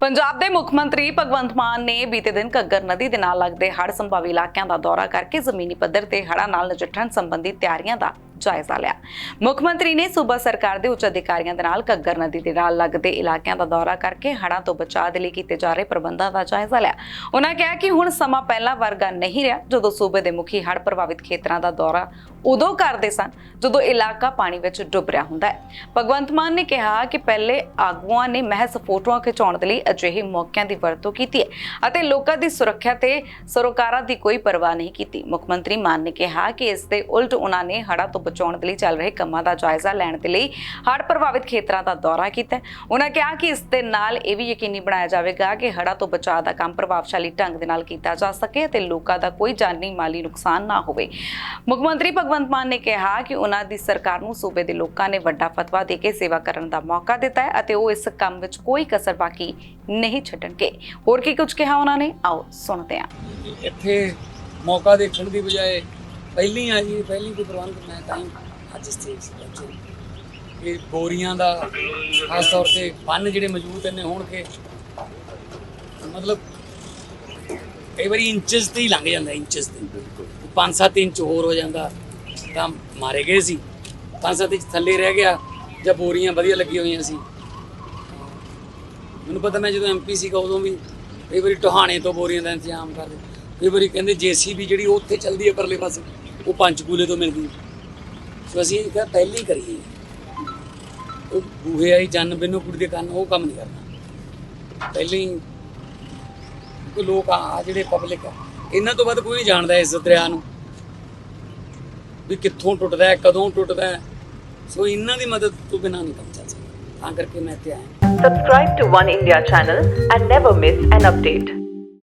ਪੰਜਾਬ ਦੇ ਮੁੱਖ ਮੰਤਰੀ ਭਗਵੰਤ ਮਾਨ ਨੇ ਬੀਤੇ ਦਿਨ ਘੱਗਰ ਨਦੀ ਦੇ ਨਾਲ ਲੱਗਦੇ ਹੜ੍ਹ ਸੰਭਾਵੀ ਇਲਾਕਿਆਂ ਦਾ ਦੌਰਾ ਕਰਕੇ ਜ਼ਮੀਨੀ ਪੱਧਰ ਤੇ ਹੜ੍ਹਾਂ ਨਾਲ ਨਜਿੱਠਣ ਸੰਬੰਧੀ ਤਿਆਰੀਆਂ ਦਾ ਜਾਇਜ਼ਾ ਲਿਆ। ਮੁੱਖ ਮੰਤਰੀ ਨੇ ਸੂਬਾ ਸਰਕਾਰ ਦੇ ਉੱਚ ਅਧਿਕਾਰੀਆਂ ਦੇ ਨਾਲ ਘੱਗਰ ਨਦੀ ਦੇ ਨਾਲ ਲੱਗਦੇ ਇਲਾਕਿਆਂ ਦਾ ਦੌਰਾ ਕਰਕੇ ਹੜ੍ਹਾਂ ਤੋਂ ਬਚਾਅ ਦੇ ਲਈ ਕੀਤੇ ਜਾ ਰਹੇ ਪ੍ਰਬੰਧਾਂ ਦਾ ਜਾਇਜ਼ਾ ਲਿਆ। ਉਹਨਾਂ ਕਿਹਾ ਕਿ ਹੁਣ ਸਮਾਂ ਪਹਿਲਾਂ ਵਰਗਾ ਨਹੀਂ ਰਿਹਾ। ਜਦੋਂ ਸੂਬੇ ਦੇ ਮੁਖੀ ਹੜ੍ਹ ਪ੍ਰਭਾਵਿਤ ਖੇਤਰਾਂ ਦਾ ਦੌਰਾ ਉਦੋਂ ਕਰਦੇ ਸਨ, ਜਦੋਂ ਇਲਾਕਾ ਪਾਣੀ ਵਿੱਚ ਡੁੱਬ ਰਿਹਾ ਹੁੰਦਾ ਹੈ। ਭਗਵੰਤ ਮਾਨ ਨੇ ਕਿਹਾ ਕਿ ਪਹਿਲੇ ਆਗੂਆਂ ਨੇ ਮਹਿਜ਼ ਫੋਟੋਆਂ ਖਿਚਾਉਣ ਦੇ ਲਈ ਅਜਿਹੇ ਮੌਕਿਆਂ ਦੀ ਵਰਤੋਂ ਕੀਤੀ ਹੈ ਅਤੇ ਲੋਕਾਂ ਦੀ ਸੁਰੱਖਿਆ ਤੇ ਸਰੋਕਾਰਾਂ ਦੀ ਕੋਈ ਪਰਵਾਹ ਨਹੀਂ ਕੀਤੀ। ਮੁੱਖ ਮੰਤਰੀ ਮਾਨ ਨੇ ਕਿਹਾ ਕਿ ਇਸ ਦੇ ਉਲਟ ਉਹਨਾਂ ਨੇ ਹੜ੍ਹਾਂ ਤੋਂ ਬਚਾਉਣ ਦੇ ਲਈ ਚੱਲ ਰਹੇ ਕੰਮਾਂ ਦਾ ਜਾਇਜ਼ਾ ਲੈਣ ਦੇ ਲਈ ਹੜ੍ਹ ਪ੍ਰਭਾਵਿਤ ਖੇਤਰਾਂ ਦਾ ਦੌਰਾ ਕੀਤਾ ਉਹਨਾਂ ਕਿਹਾ ਕਿ ਇਸ ਦੇ ਨਾਲ ਇਹ ਵੀ ਯਕੀਨੀ ਬਣਾਇਆ ਜਾਵੇਗਾ ਕਿ ਹੜ੍ਹਾਂ ਤੋਂ ਬਚਾਅ ਦਾ ਕੰਮ ਪ੍ਰਭਾਵਸ਼ਾਲੀ ਢੰਗ ਦੇ ਨਾਲ ਕੀਤਾ ਜਾ ਸਕੇ ਅਤੇ ਲੋਕਾਂ ਦਾ ਕੋਈ ਜਾਨੀ ਮਾਲੀ ਨੁਕਸਾਨ ਨਾ ਹੋਵੇ। ਮੁੱਖ ਮੰਤਰੀ ਭਗਵੰਤ ਮਾਨ ਨੇ ਕਿਹਾ ਕਿ ਉਹਨਾਂ ਦੀ ਸਰਕਾਰ ਨੂੰ ਸੂਬੇ ਦੇ ਲੋਕਾਂ ਨੇ ਵੱਡਾ ਫਤਵਾ ਦੇ ਕੇ ਸੇਵਾ ਕਰਨ ਦਾ ਮੌਕਾ ਦਿੱਤਾ ਹੈ ਅਤੇ ਉਹ ਇਸ ਕੰਮ ਵਿੱਚ ਕੋਈ ਕਸਰ ਬਾਕੀ ਨਹੀਂ ਛੱਡਣਗੇ। ਹੋਰ ਕੀ ਕੁਝ ਕਿਹਾ ਉਹਨਾਂ ਨੇ? ਆਓ ਸੁਣਦੇ ਹਾਂ। ਇੱਥੇ ਮੌਕਾ ਦੇਖਣ ਦੀ ਬਜਾਏ ਪਹਿਲੀ ਆ ਜੀ, ਪਹਿਲੀ ਕੋਈ ਪ੍ਰਬੰਧ ਮੈਂ ਤਾਂ ਹੀ ਅੱਜ ਸਟੇਜ ਤੇ ਪਹੁੰਚੇ ਇਹ ਬੋਰੀਆਂ ਦਾ ਖਾਸ ਤੌਰ ਤੇ ਬੰਨ ਜਿਹੜੇ ਮੌਜੂਦ ਨੇ ਹੋਣਗੇ, ਮਤਲਬ ਕਈ ਵਾਰੀ ਇੰਚਸ ਤੇ ਹੀ ਲੰਘ ਜਾਂਦਾ, ਇੰਚਸ ਤੇ। 5-7 ਇੰਚ ਹੋਰ ਹੋ ਜਾਂਦਾ, ਤਾਂ ਮਾਰੇ ਗਏ ਸੀ। 5-7 ਇੰਚ ਥੱਲੇ ਰਹਿ ਗਿਆ, ਜਾਂ ਬੋਰੀਆਂ ਵਧੀਆ ਲੱਗੀਆਂ ਹੋਈਆਂ ਸੀ। ਮੈਨੂੰ ਪਤਾ ਮੈਂ ਜਦੋਂ ਐਮਪੀ ਸੀਗਾ ਉਦੋਂ ਵੀ ਕਈ ਵਾਰੀ ਟਹਾਣੇ ਤੋਂ ਬੋਰੀਆਂ ਦਾ ਇੰਤਜ਼ਾਮ ਕਰਦੇ। ਕਈ ਵਾਰੀ ਕਹਿੰਦੇ ਜੀਸੀਬੀ ਜਿਹੜੀ ਉਹ ਉੱਥੇ ਚੱਲਦੀ ਹੈ ਪਰਲੇ ਪਾਸੇ, ਉਹ ਪੰਚਕੂਲੇ ਤੋਂ ਮਿਲਦੀ ਹੈ। ਸੋ ਅਸੀਂ ਇਹ ਕਿਹਾ ਪਹਿਲੀ ਕਰੀਏ। ਉਹ ਬੂਹੇ ਆਈ ਜਨ ਬਿਨੋ ਕੁੜੀ ਦੇ ਕੰਨ, ਉਹ ਕੰਮ ਨਹੀਂ ਕਰਨਾ। ਪਹਿਲੀ ਕੋਈ ਲੋਕ ਆ ਜਿਹੜੇ ਪਬਲਿਕ ਆ, ਇਹਨਾਂ ਤੋਂ ਵੱਧ ਕੋਈ ਨਹੀਂ ਜਾਣਦਾ ਇਸ ਦਰਿਆ ਨੂੰ। ਵੀ ਕਿੱਥੋਂ ਟੁੱਟਦਾ ਕਦੋਂ ਟੁੱਟਦਾ ਸੋ ਇਹਨਾਂ ਦੀ ਮਦਦ ਤੋਂ ਬਿਨਾਂ ਨਹੀਂ ਕੰਮ ਚੱਲ ਸਕਦਾ। ਤਾਂ ਕਰਕੇ ਮੈਂ ਇੱਥੇ ਆਇਆ। Subscribe to One India channel and never miss an update.